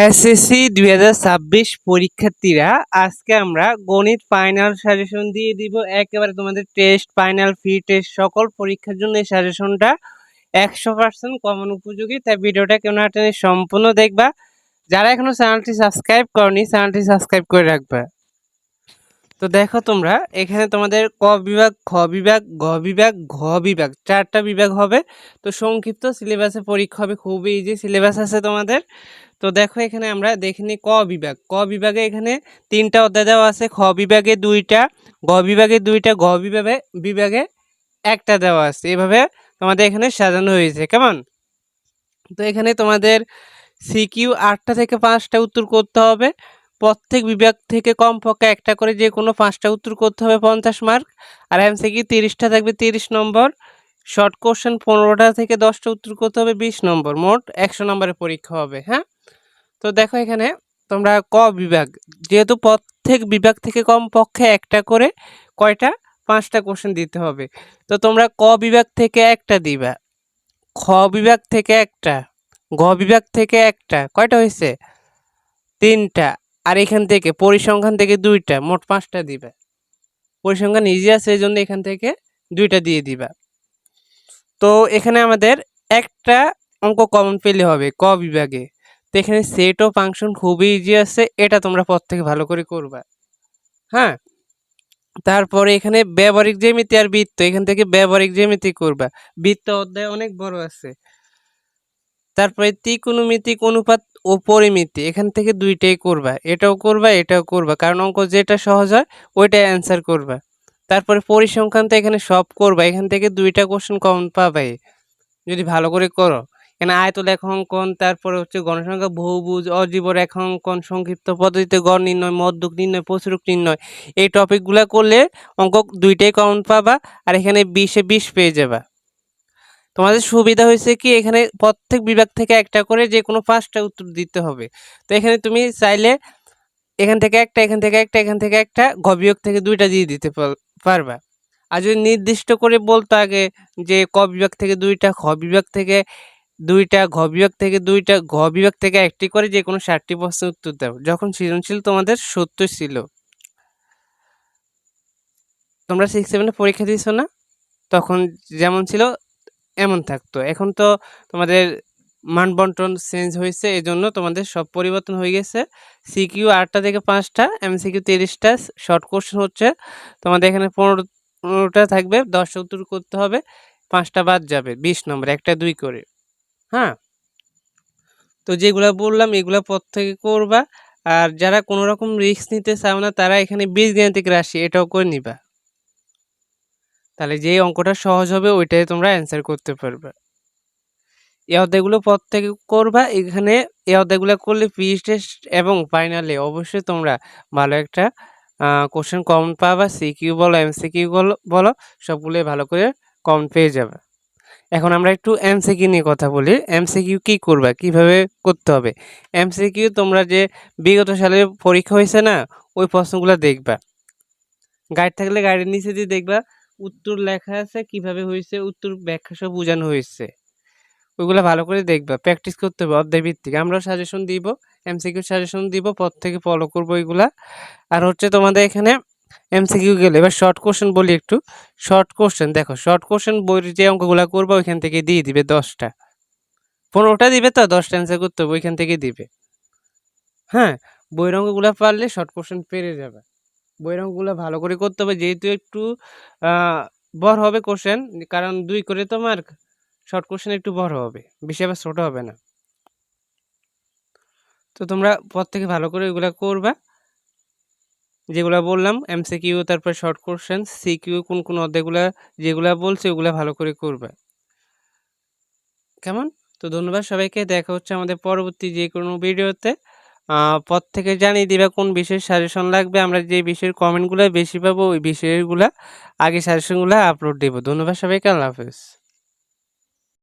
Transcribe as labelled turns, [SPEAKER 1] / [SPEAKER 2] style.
[SPEAKER 1] SSC দুই হাজার ছাব্বিশ পরীক্ষার্থীরা, আজকে আমরা গণিত ফাইনাল সাজেশন দিয়ে দিব। একেবারে তোমাদের টেস্ট ফাইনাল ফি টেস্ট সকল পরীক্ষার জন্য এই সাজেশনটা একশো পার্সেন্ট কমন উপযোগী। তাই ভিডিওটা কেন না সম্পূর্ণ দেখবা। যারা এখনও চ্যানেলটি সাবস্ক্রাইব করনি চ্যানেলটি সাবস্ক্রাইব করে রাখবা। তো দেখো তোমরা, এখানে তোমাদের ক বিভাগ, খ বিভাগ গ বিভাগ, ঘ বিভাগ, চারটা বিভাগ হবে। তো সংক্ষিপ্ত সিলেবাসে পরীক্ষা হবে, খুবই ইজি সিলেবাস আছে তোমাদের। তো দেখো এখানে আমরা দেখিনি ক বিভাগ। ক বিভাগে এখানে তিনটা অধ্যায় দেওয়া আছে, খ বিভাগে দুইটা গ বিভাগে দুইটা, ঘ বিভাগে বিভাগে একটা দেওয়া আছে। এভাবে তোমাদের এখানে সাজানো হয়েছে, কেমন? তো এখানে তোমাদের সিকিউ আটটা থেকে পাঁচটা উত্তর করতে হবে। প্রত্যেক বিভাগ থেকে কমপক্ষে একটা করে যে কোনো পাঁচটা উত্তর করতে হবে পঞ্চাশ মার্ক। আর এমসিকিউ তিরিশটা থাকবে তিরিশ নম্বর। শর্ট কোশ্চেন পনেরোটা থেকে দশটা উত্তর করতে হবে বিশ নম্বর। মোট একশো নম্বরের পরীক্ষা হবে হ্যাঁ? তো দেখো এখানে তোমরা ক বিভাগ? যেহেতু প্রত্যেক বিভাগ থেকে কমপক্ষে একটা করে কয়টা? পাঁচটা কোশ্চেন দিতে হবে। তো তোমরা ক বিভাগ থেকে একটা দিবা। খ বিভাগ থেকে একটা, গ বিভাগ থেকে একটা, কয়টা হয়েছে? তিনটা। আর এখান থেকে পরিসংখ্যান থেকে দুইটা, মোট পাঁচটা দিবা। পরিসংখ্যান ইজি আছে এই জন্য এখান থেকে দুইটা দিয়ে দিবা। তো এখানে আমাদের একটা অঙ্ক কমন পেলে হবে ক বিভাগে। তো এখানে সেট ও ফাংশন খুবই ইজি আছে, এটা তোমরা পর থেকে ভালো করে করবা। হ্যাঁ? তারপরে এখানে ব্যবহারিক জ্যামিতি আর বৃত্ত, এখান থেকে ব্যবহারিক জ্যামিতি করবা। বৃত্ত অধ্যায় অনেক বড় আছে। তারপরে ত্রিকোণমিতিক অনুপাত ও পরিমিতি, এখান থেকে দুইটাই করবা। এটাও করবা এটাও করবা। কারণ অঙ্ক যেটা সহজ হয়, ওইটাই অ্যান্সার করবা। তারপরে পরিসংখ্যান তো এখানে সব করবা, এখান থেকে দুইটা কোশ্চেন কমন পাবাই। যদি ভালো করে করো। এখানে আয়ত লেখা অঙ্কন তারপরে হচ্ছে গণসংখ্যা, বহুভুজ অজীব রেখা অঙ্কন সংক্ষিপ্ত পদ্ধতিতে গড় নির্ণয় মদ্যুক নির্ণয়, প্রচুরক নির্ণয়, এই টপিকগুলো করলে অঙ্ক দুইটাই কমন পাবা, আর এখানে বিশে বিশ পেয়ে যাবা। তোমাদের সুবিধা হয়েছে কি, এখানে প্রত্যেক বিভাগ থেকে একটা করে যে কোনো পাঁচটা উত্তর দিতে হবে। তো এখানে তুমি চাইলে এখান থেকে একটা, এখান থেকে একটা, এখান থেকে একটা, ঘ বিয়োগ থেকে দুইটা দিয়ে দিতে পারবা। আর যদি নির্দিষ্ট করে বলতো আগে যে ক বিভাগ থেকে দুইটা খ বিভাগ থেকে দুইটা, ঘ বিভাগ থেকে দুইটা, ঘ বিভাগ থেকে একটি করে যে কোনো ষাটটি প্রশ্নের উত্তর দাও। যখন সৃজনশীল তোমাদের সত্তর ছিল। তোমরা সিক্স সেভেনে পরীক্ষা দিয়েছ না? তখন যেমন ছিল এমন থাকতো। এখন তো তোমাদের মান বন্টন চেঞ্জ হয়েছে এই জন্য তোমাদের সব পরিবর্তন হয়ে গেছে। সিকিউ আটটা থেকে পাঁচটা এমসিকিউ তিরিশটা শর্ট কোশ্চেন হচ্ছে। তোমাদের এখানে পনেরো পনেরোটা থাকবে দশটা উত্তর করতে হবে, পাঁচটা বাদ যাবে, বিশ নম্বর, একটা, দুই করে। হ্যাঁ? তো যেগুলো বললাম, এগুলো পর থেকে করবা। আর যারা কোনো রকম রিস্ক নিতে চাও না, তারা এখানে বীজ বীজগাণিতিক রাশি, এটাও করে নিবা। তাহলে যেই অঙ্কটা সহজ হবে, ওইটাই তোমরা অ্যান্সার করতে পারবে। এই অধ্যায়গুলো পর থেকে করবা, এখানে এই অধ্যায়গুলো করলে পিএইচ টেস্ট এবং ফাইনালে অবশ্যই তোমরা ভালো একটা কোশ্চেন কমন পাবা সিকিউ বলো এমসিকিউ বলো বলো, সবগুলোই ভালো করে কমন পেয়ে যাবে। এখন আমরা একটু এমসিকিউ নিয়ে কথা বলি। এমসিকিউ কী করবা? কীভাবে করতে হবে? এমসিকিউ তোমরা যে বিগত সালে পরীক্ষা হয়েছে না, ওই প্রশ্নগুলো দেখবা। গাইড থাকলে গাইডের নিচে দিয়ে দেখবা। উত্তর লেখা আছে, কীভাবে হয়েছে উত্তর ব্যাখ্যা সব বোঝানো হয়েছে ওইগুলো ভালো করে দেখবা প্র্যাকটিস করতে হবে অধ্যায় ভিত্তিক। আমরাও সাজেশন দিব এমসিকিউ সাজেশন দিব পর থেকে ফলো করব ওইগুলা আর হচ্ছে তোমাদের এখানে এমসিকিউ গেলে, এবার শর্ট কোশ্চেন বলি একটু। শর্ট কোশ্চেন দেখো শর্ট কোশ্চেন বইয়ের যে অঙ্কগুলো করব, ওইখান থেকে দিয়ে দিবে দশটা। পনেরোটা দিবে তো, দশটা অ্যান্সার করতে হবে, ওইখান থেকে দিবে। হ্যাঁ বইয়ের অঙ্কগুলো পারলে শর্ট কোশ্চেন পেরে যাবে। বইয়ের অঙ্কগুলো ভালো করে করতে হবে। যেহেতু একটু বড় হবে কোশ্চেন কারণ দুই করে তো মার্ক শর্ট কোশ্চেন একটু বড় হবে, বেশি আবার ছোটো হবে না। তো তোমরা পর থেকে ভালো করে ওইগুলো করবা। যেগুলো বললাম এমসিকিউ তারপর শর্ট কোশ্চেন সিকিউ কোন কোন অধ্যায়গুলো যেগুলো বলছে ওগুলো ভালো করে করবে। কেমন? তো ধন্যবাদ সবাইকে, দেখা হচ্ছে আমাদের পরবর্তী যে কোনো ভিডিওতে পর থেকে জানিয়ে দিবা কোন বিষয়ের সাজেশন লাগবে। আমরা যে বিষয়ের কমেন্টগুলো বেশি পাবো, ওই বিষয়গুলো আগে সাজেশনগুলো আপলোড দেবো। ধন্যবাদ সবাইকে, আল্লাহ হাফেজ।